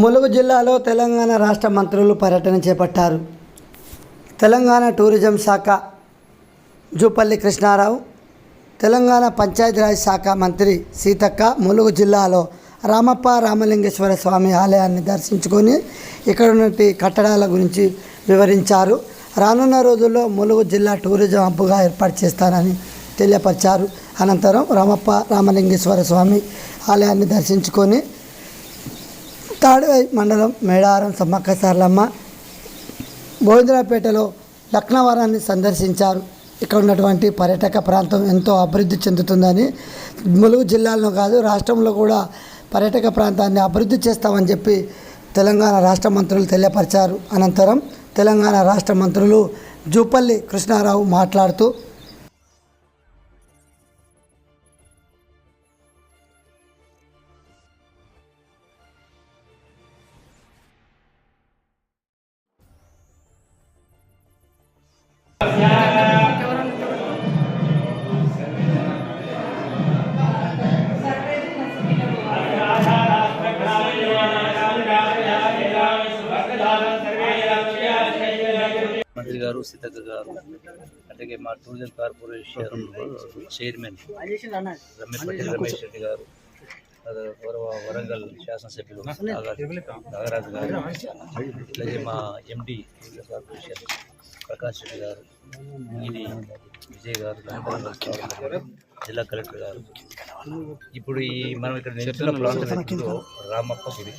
ములుగు జిల్లాలో తెలంగాణ రాష్ట్ర మంత్రులు పర్యటన చేపట్టారు. తెలంగాణ టూరిజం శాఖ జూపల్లి కృష్ణారావు తెలంగాణ పంచాయతీరాజ్ శాఖ మంత్రి సీతక్క ములుగు జిల్లాలో రామప్ప రామలింగేశ్వర స్వామి ఆలయాన్ని దర్శించుకొని ఇక్కడ ఉన్నటి కట్టడాల గురించి వివరించారు. రానున్న రోజుల్లో ములుగు జిల్లా టూరిజం హబ్గా ఏర్పాటు చేస్తానని తెలియపరిచారు. అనంతరం రామప్ప రామలింగేశ్వర స్వామి ఆలయాన్ని దర్శించుకొని తాడువై మండలం మేడారం సమ్మక్క సార్లమ్మ గోవిందరాపేటలో లక్నవరాన్ని సందర్శించారు. ఇక్కడ ఉన్నటువంటి పర్యాటక ప్రాంతం ఎంతో అభివృద్ధి చెందుతుందని ములుగు జిల్లాలో కాదు రాష్ట్రంలో కూడా పర్యాటక ప్రాంతాన్ని అభివృద్ధి చేస్తామని చెప్పి తెలంగాణ రాష్ట్ర మంత్రులు తెలియపరిచారు. అనంతరం తెలంగాణ రాష్ట్ర మంత్రులు జూపల్లి కృష్ణారావు మాట్లాడుతూ మంత్రి గారు సీతక్క గారు అలాగే మా tourism corporation chairman Ramyapalli Ramesh Reddy గారు గౌరవ వరంగల్ శాసనసభ్యులు నాగరాజు గారు అలాగే మా MD tourism corporation Prakash Reddy గారు ఇది విజయ్ గారు జిల్లా కలెక్టర్ గారు. ఇప్పుడు ఈ మనం ఇక్కడ నిల్చున్న ఎక్కడో రామప్ప గుడి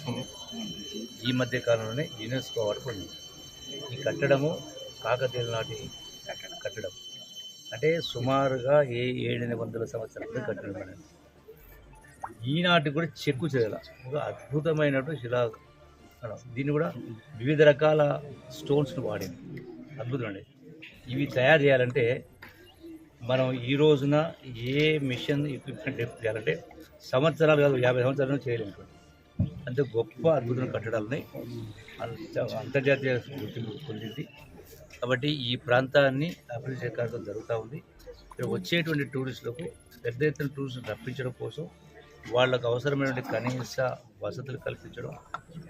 ఈ మధ్య కాలంలోనే యునెస్కో వాడుకుంది ఈ కట్టడము కాకతీయుల నాటి కట్టడం. అంటే సుమారుగా ఏ ఏడెనిమిది వందల సంవత్సరాల క్రితం కట్టడం అనేది. ఈనాటి కూడా చెక్కు చేయాల. ఒక అద్భుతమైనటువంటి శిలా. దీన్ని కూడా వివిధ రకాల స్టోన్స్ను వాడింది. అద్భుతం అండి ఇవి తయారు చేయాలంటే మనం ఈ రోజున ఏ మిషన్ ఎక్విప్మెంట్ చేయాలంటే సంవత్సరాలు కాదు యాభై సంవత్సరాలు చేయలేము అంత గొప్ప అద్భుతమైన కట్టడాలని అంత అంతర్జాతీయ గుర్తింపు పొందింది. కాబట్టి ఈ ప్రాంతాన్ని అభివృద్ధి చేయడం కార్యక్రమం జరుగుతూ ఉంది. ఇక్కడ వచ్చేటువంటి టూరిస్టులకు పెద్ద ఎత్తున టూరిస్టులు రప్పించడం కోసం వాళ్ళకు అవసరమైనటువంటి కనీస వసతులు కల్పించడం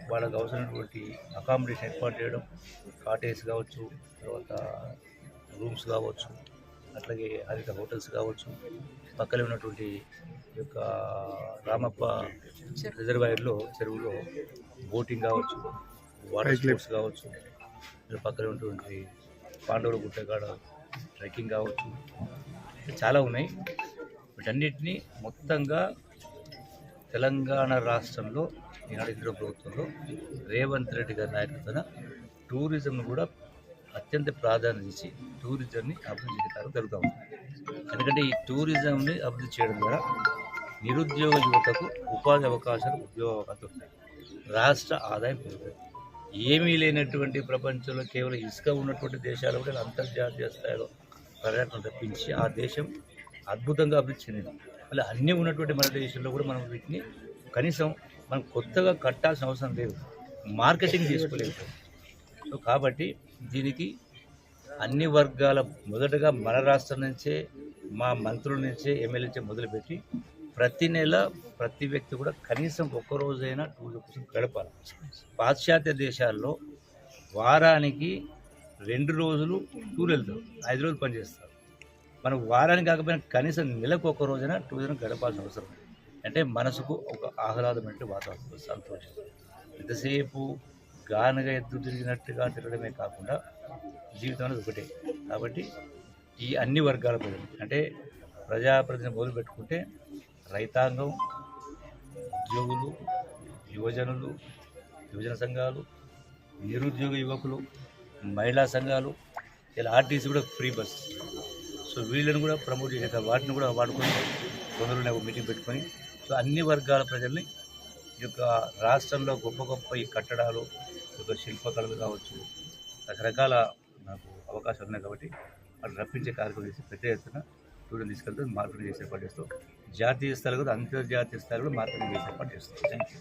వాళ్ళకు అవసరమైనటువంటి అకామిడేషన్ ఏర్పాటు చేయడం కాటేజ్ కావచ్చు తర్వాత రూమ్స్ కావచ్చు అట్లాగే హరిత హోటల్స్ కావచ్చు పక్కనే ఉన్నటువంటి యొక్క రామప్ప రిజర్వాయర్లో చెరువులో బోటింగ్ కావచ్చు వాటర్ స్పోర్ట్స్ కావచ్చు పక్కన ఉన్నటువంటి పాండవుల గుట్టకాడ ట్రెక్కింగ్ కావచ్చు చాలా ఉన్నాయి. వీటన్నిటిని మొత్తంగా తెలంగాణ రాష్ట్రంలో ఈనాడు ఇంద్ర ప్రభుత్వంలో రేవంత్ రెడ్డి గారి నాయకత్వన టూరిజంను కూడా అత్యంత ప్రాధాన్యత ఇచ్చి టూరిజంని అభివృద్ధి చేయడం జరుగుతూ ఉంది. ఎందుకంటే ఈ టూరిజంని అభివృద్ధి చేయడం ద్వారా నిరుద్యోగ యువతకు ఉపాధి అవకాశాలు ఉద్యోగ అవకాశాలు ఉంటాయి రాష్ట్ర ఆదాయం పెరుగుతుంది. ఏమీ లేనటువంటి ప్రపంచంలో కేవలం ఇసుక ఉన్నటువంటి దేశాలు కూడా అంతర్జాతీయ స్థాయిలో పర్యటన తప్పించి ఆ దేశం అద్భుతంగా అభివృద్ధి చెందింది. మళ్ళీ అన్నీ ఉన్నటువంటి మన దేశంలో కూడా మనం వీటిని కనీసం మనం కొత్తగా కట్టాల్సిన అవసరం లేదు. మార్కెటింగ్ చేసుకోలేదు సో కాబట్టి దీనికి అన్ని వర్గాల మొదటగా మన రాష్ట్రం నుంచే మా మంత్రుల నుంచే ఎమ్మెల్యే నుంచే మొదలుపెట్టి ప్రతి నెల ప్రతి వ్యక్తి కూడా కనీసం ఒక్క రోజైనా టూర్ కోసం గడపాలి. పాశ్చాత్య దేశాల్లో వారానికి రెండు రోజులు టూర్ వెళ్తారు. ఐదు రోజులు పనిచేస్తారు మనం వారానికి కాకపోయినా కనీసం నెలకు ఒక రోజున టూరిజం గడపాల్సిన అవసరం అంటే మనసుకు ఒక ఆహ్లాదమైన వాతావరణం. సంతోషం. ఎంతసేపు గానగా ఎద్దు తిరిగినట్టుగా తిరగడమే కాకుండా జీవితం అనేది ఒకటే. కాబట్టి ఈ అన్ని వర్గాల ప్రజలు అంటే ప్రజాప్రతిని మొదలు పెట్టుకుంటే రైతాంగం ఉద్యోగులు యువజనులు యువజన సంఘాలు నిరుద్యోగ యువకులు మహిళా సంఘాలు ఇలా ఆర్టీసీ కూడా ఫ్రీ బస్ సో వీళ్ళని కూడా ప్రమోట్ చేసే వాటిని కూడా వాడుకొని తొందరలోనే ఒక మీటింగ్ పెట్టుకొని సో అన్ని వర్గాల ప్రజల్ని ఈ యొక్క రాష్ట్రంలో గొప్ప గొప్ప ఈ కట్టడాలు ఈ యొక్క శిల్పకళలు కావచ్చు రకరకాల నాకు అవకాశాలు ఉన్నాయి కాబట్టి వాళ్ళు రప్పించే కార్యక్రమం చేసి పెద్ద ఎత్తున టూరిజం తీసుకెళ్తూ మార్కెటింగ్ చేసే ఏర్పాటు చేస్తాం జాతీయ స్థాయిలో కూడా అంతర్జాతీయ స్థాయిలో కూడా మార్కెటింగ్ చేసే ఏర్పాటు చేస్తాం. Thank you